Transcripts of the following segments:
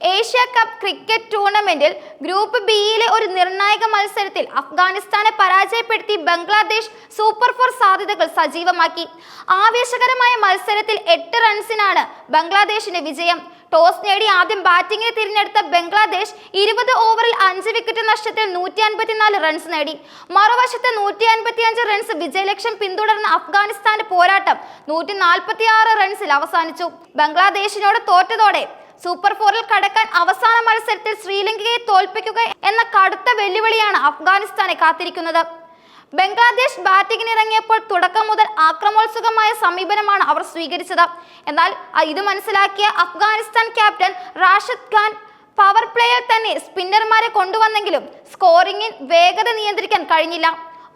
Asia cup cricket ടൂർണമെന്റിൽ group ബിയിലെ ഒരു നിർണായക മത്സരത്തിൽ അഫ്ഗാനിസ്ഥാനെ പരാജയപ്പെടുത്തി ബംഗ്ലാദേശ് സൂപ്പർ ഫോർ സാധ്യതകൾ സജീവമാക്കി. ആവേശകരമായ മത്സരത്തിൽ എട്ട് റൺസിനാണ് ബംഗ്ലാദേശിന്റെ വിജയം. ടോസ് നേടി ആദ്യം ബാറ്റിംഗിന് തിരഞ്ഞെടുത്ത ബംഗ്ലാദേശ് ഇരുപത് ഓവറിൽ അഞ്ച് വിക്കറ്റ് നഷ്ടത്തിൽ നൂറ്റി അൻപത്തിനാല് റൺസ് നേടി. മറുവശത്ത് നൂറ്റി അൻപത്തിയഞ്ച് റൺസ് വിജയലക്ഷ്യം പിന്തുടർന്ന അഫ്ഗാനിസ്ഥാന്റെ പോരാട്ടം നൂറ്റി നാൽപ്പത്തി ആറ് റൺസിൽ അവസാനിച്ചു. ബംഗ്ലാദേശിനോട് തോറ്റതോടെ സൂപ്പർ ഫോറിൽ കടക്കാൻ അവസാന മത്സരത്തിൽ ശ്രീലങ്കയെ തോൽപ്പിക്കുക എന്ന കടുത്ത വെല്ലുവിളിയാണ് അഫ്ഗാനിസ്ഥാനെ കാത്തിരിക്കുന്നത്. ബംഗ്ലാദേശ് ബാറ്റിംഗിന് ഇറങ്ങിയപ്പോൾ തുടക്കം മുതൽ ആക്രമോത്സുകമായ സമീപനമാണ് അവർ സ്വീകരിച്ചത്. എന്നാൽ ഇത് മനസ്സിലാക്കിയ അഫ്ഗാനിസ്ഥാൻ ക്യാപ്റ്റൻ റാഷിദ് ഖാൻ പവർ പ്ലേയിൽ തന്നെ സ്പിന്നർമാരെ കൊണ്ടുവന്നെങ്കിലും സ്കോറിംഗിൽ വേഗത നിയന്ത്രിക്കാൻ കഴിഞ്ഞില്ല.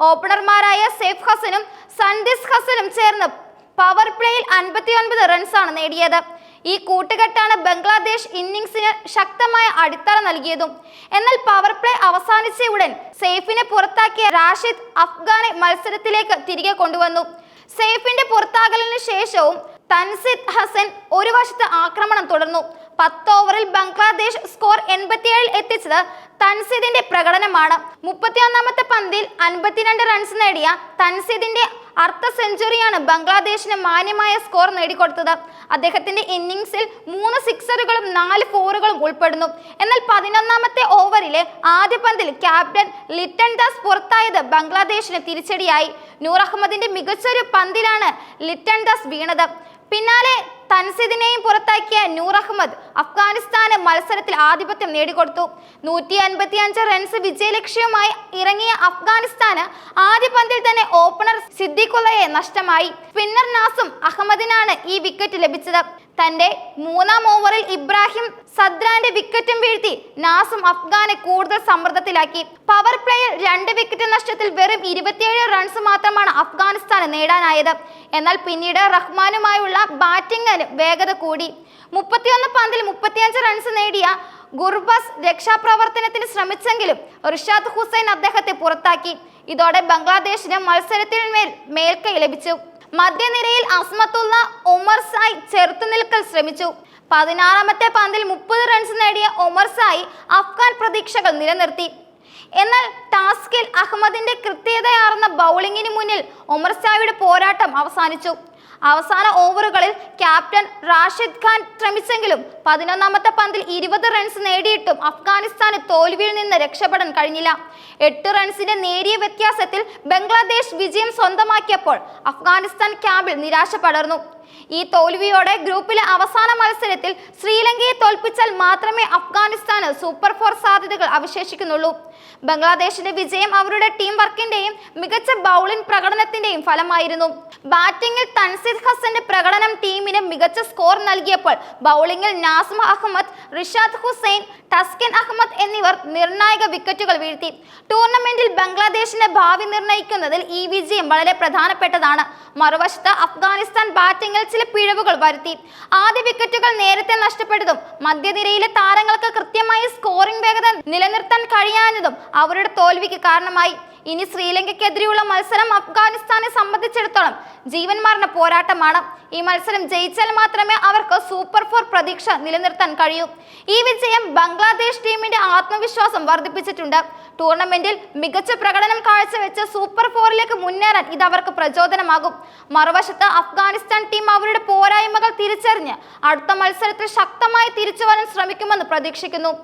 ഓപ്പണർമാരായ സെയ്ഫ് ഹസനും സന്ദിസ് ഹസനും ചേർന്ന് പവർ പ്ലേയിൽ അൻപത്തിയൊൻപത് റൺസാണ് നേടിയത്. ഈ കൂട്ടുകെട്ടാണ് ബംഗ്ലാദേശ് ഇന്നിംഗ്സിന് ശക്തമായ അടിത്തറ നൽകിയതും. എന്നാൽ പവർ പ്ലേ അവസാനിച്ച ഉടൻ സേഫിനെ പുറത്താക്കിയ റാഷിദ് അഫ്ഗാനെ മത്സരത്തിലേക്ക് തിരികെ കൊണ്ടുവന്നു. സേഫിന്റെ പുറത്താകലിന് ശേഷവും തൻസിദ് ഹസൻ ഒരു വശത്ത് ആക്രമണം തുടർന്നു. പത്ത് ഓവറിൽ ബംഗ്ലാദേശ് സ്കോർ എൺപത്തിയേഴിൽ എത്തിച്ചത് തൻസിദിന്റെ പ്രകടനമാണ്. മുപ്പത്തിയൊന്നാമത്തെ പന്തിൽ അൻപത്തിരണ്ട് റൺസ് നേടിയ തൻസിദിന്റെ അർദ്ധ സെഞ്ചുറിയാണ് ബംഗ്ലാദേശിന് മാന്യമായ സ്കോർ നേടിക്കൊടുത്തത്. അദ്ദേഹത്തിന്റെ ഇന്നിംഗ്സിൽ മൂന്ന് സിക്സറുകളും നാല് ഫോറുകളും ഉൾപ്പെടുന്നു. എന്നാൽ പതിനൊന്നാമത്തെ ഓവറിലെ ആദ്യ പന്തിൽ ക്യാപ്റ്റൻ ലിറ്റൺ ദാസ് പുറത്തായത് ബംഗ്ലാദേശിന് തിരിച്ചടിയായി. നൂർ അഹമ്മദിന്റെ മികച്ചൊരു പന്തിലാണ് ലിറ്റൺ ദാസ് വീണത്. പിന്നാലെ തൻസിദിനെയും പുറത്താക്കിയ നൂർ അഹമ്മദ് അഫ്ഗാനിസ്ഥാന് മത്സരത്തിൽ ആധിപത്യം നേടിക്കൊടുത്തു. നൂറ്റി അൻപത്തി അഞ്ച് റൺസ് വിജയലക്ഷ്യവുമായി ഇറങ്ങിയ അഫ്ഗാനിസ്ഥാന് ആദ്യ പന്തിൽ തന്നെ ഓപ്പണർ സിദ്ദിഖുലയെ നഷ്ടമായി. സ്പിന്നർ നാസും അഹമ്മദിനാണ് ഈ വിക്കറ്റ് ലഭിച്ചത്. തന്റെ മൂന്നാം ഓവറിൽ ഇബ്രാഹിം സദ്രാന്റെ വിക്കറ്റും വീഴ്ത്തി നാസും അഫ്ഗാനെ കൂടുതൽ സമ്മർദ്ദത്തിലാക്കി. പവർ പ്ലേയിൽ രണ്ട് വിക്കറ്റ് നഷ്ടത്തിൽ വെറും ഇരുപത്തിയേഴ് റൺസ് മാത്രമാണ് അഫ്ഗാനിസ്ഥാന് നേടാനായത്. എന്നാൽ പിന്നീട് റഹ്മാനുമായുള്ള ബാറ്റിംഗിന് വേഗത കൂടി. മുപ്പത്തിയൊന്ന് പന്തിൽ മുപ്പത്തിയഞ്ച് റൺസ് നേടിയ ഗുർബസ് രക്ഷാപ്രവർത്തനത്തിന് ശ്രമിച്ചെങ്കിലും റിഷാദ് ഹുസൈൻ അദ്ദേഹത്തെ പുറത്താക്കി. ഇതോടെ ബംഗ്ലാദേശിന് മത്സരത്തിൽ മേൽ മേൽക്കൈ ലഭിച്ചു. മധ്യനിരയിൽ അസ്മത്തുള്ള ഒമർ ചെറുത്തു ചെറുത്തുനിൽക്കൽ ശ്രമിച്ചു. പതിനാറാമത്തെ പന്തിൽ മുപ്പത് റൺസ് നേടിയ ഒമർ സായി അഫ്ഗാൻ പ്രതീക്ഷകൾ നിലനിർത്തി. എന്നാൽ ടാസ്കിൽ അഹമ്മദിന്റെ കൃത്യതയാർന്ന ബൗളിങ്ങിന് മുന്നിൽ ഒമർ സായിയുടെ പോരാട്ടം അവസാനിച്ചു. അവസാന ഓവറുകളിൽ ക്യാപ്റ്റൻ റാഷിദ് ഖാൻ ശ്രമിച്ചെങ്കിലും പതിനൊന്നാമത്തെ പന്തിൽ ഇരുപത് റൺസ് നേടിയിട്ടും അഫ്ഗാനിസ്ഥാന് തോൽവിയിൽ നിന്ന് രക്ഷപ്പെടാൻ കഴിഞ്ഞില്ല. എട്ട് റൺസിന്റെ നേരിയ വ്യത്യാസത്തിൽ ബംഗ്ലാദേശ് വിജയം സ്വന്തമാക്കിയപ്പോൾ അഫ്ഗാനിസ്ഥാൻ ക്യാമ്പിൽ നിരാശ പടർന്നു. ഈ തോൽവിയോടെ ഗ്രൂപ്പിലെ അവസാന മത്സരത്തിൽ ശ്രീലങ്കയെ തോൽപ്പിച്ചാൽ മാത്രമേ അഫ്ഗാനിസ്ഥാന് സൂപ്പർ ഫോർ സാധ്യതകൾ അവശേഷിക്കുന്നുള്ളൂ. ബംഗ്ലാദേശിന്റെ വിജയം അവരുടെ ടീം വർക്കിന്റെയും മികച്ച ബൗളിംഗ് പ്രകടനത്തിന്റെയും ഫലമായിരുന്നു. ബാറ്റിംഗിൽ തൻസിദ് ഹസന്റെ പ്രകടനം ടീമിന് മികച്ച സ്കോർ നൽകിയപ്പോൾ ബൗളിംഗിൽ നാസ്മ അഹമ്മദ് റിഷാദ് ഹുസൈൻ ടസ്കിൻ അഹമ്മദ് എന്നിവർ നിർണായക വിക്കറ്റുകൾ വീഴ്ത്തി. ടൂർണമെന്റിൽ ബംഗ്ലാദേശിന്റെ ഭാവി നിർണയിക്കുന്നതിൽ ഈ വിജയം വളരെ പ്രധാനപ്പെട്ടതാണ്. മറുവശത്ത് അഫ്ഗാനിസ്ഥാൻ ബാറ്റിംഗിൽ ചില പിഴവുകൾ വരുത്തി. ആദ്യ വിക്കറ്റുകൾ നേരത്തെ നഷ്ടപ്പെട്ടതും മധ്യനിരയിലെ താരങ്ങൾക്ക് കൃത്യമായി സ്കോറിംഗ് വേഗത നിലനിർത്താൻ കഴിയാഞ്ഞതും അവരുടെ തോൽവിക്ക് കാരണമായി. ഇനി ശ്രീലങ്കയ്ക്കെതിരെയുള്ള മത്സരം അഫ്ഗാനിസ്ഥാനെ സംബന്ധിച്ചിടത്തോളം ജീവൻ മരണ പോരാട്ടമാണ്. ഈ മത്സരം ജയിച്ചാൽ മാത്രമേ അവർക്ക് സൂപ്പർ ഫോർ പ്രതീക്ഷ നിലനിർത്താൻ കഴിയൂ. ഈ വിജയം ബംഗ്ലാദേശ് ടീമിന്റെ ആത്മവിശ്വാസം വർദ്ധിപ്പിച്ചിട്ടുണ്ട്. ടൂർണമെന്റിൽ മികച്ച പ്രകടനം കാഴ്ചവെച്ച സൂപ്പർ ഫോറിലേക്ക് മുന്നേറാൻ ഇത് അവർക്ക് പ്രചോദനമാകും. മറുവശത്ത് അഫ്ഗാനിസ്ഥാൻ ടീം അവരുടെ പോരായ്മകൾ തിരിച്ചറിഞ്ഞ് അടുത്ത മത്സരത്തിൽ ശക്തമായി തിരിച്ചു വരാൻ ശ്രമിക്കുമെന്ന് പ്രതീക്ഷിക്കുന്നു.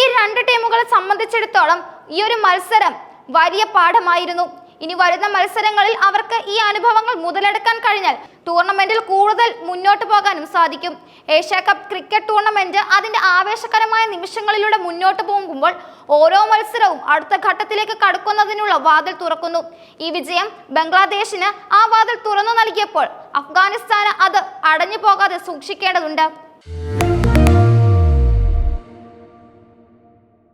ഈ രണ്ട് ടീമുകളെ സംബന്ധിച്ചിടത്തോളം ഈ ഒരു മത്സരം വലിയ പാഠമായിരുന്നു. ഇനി വരുന്ന മത്സരങ്ങളിൽ അവർക്ക് ഈ അനുഭവങ്ങൾ മുതലെടുക്കാൻ കഴിഞ്ഞാൽ ടൂർണമെന്റിൽ കൂടുതൽ മുന്നോട്ട് പോകാനും സാധിക്കും. ഏഷ്യ കപ്പ് ക്രിക്കറ്റ് ടൂർണമെന്റ് അതിന്റെ ആവേശകരമായ നിമിഷങ്ങളിലൂടെ മുന്നോട്ട് പോകുമ്പോൾ ഓരോ മത്സരവും അടുത്ത ഘട്ടത്തിലേക്ക് കടക്കുന്നതിനുള്ള വാതിൽ തുറക്കുന്നു. ഈ വിജയം ബംഗ്ലാദേശിന് ആ വാതിൽ തുറന്നു നൽകിയപ്പോൾ അഫ്ഗാനിസ്ഥാന് അത് അടഞ്ഞു പോകാതെ സൂക്ഷിക്കേണ്ടതുണ്ട്.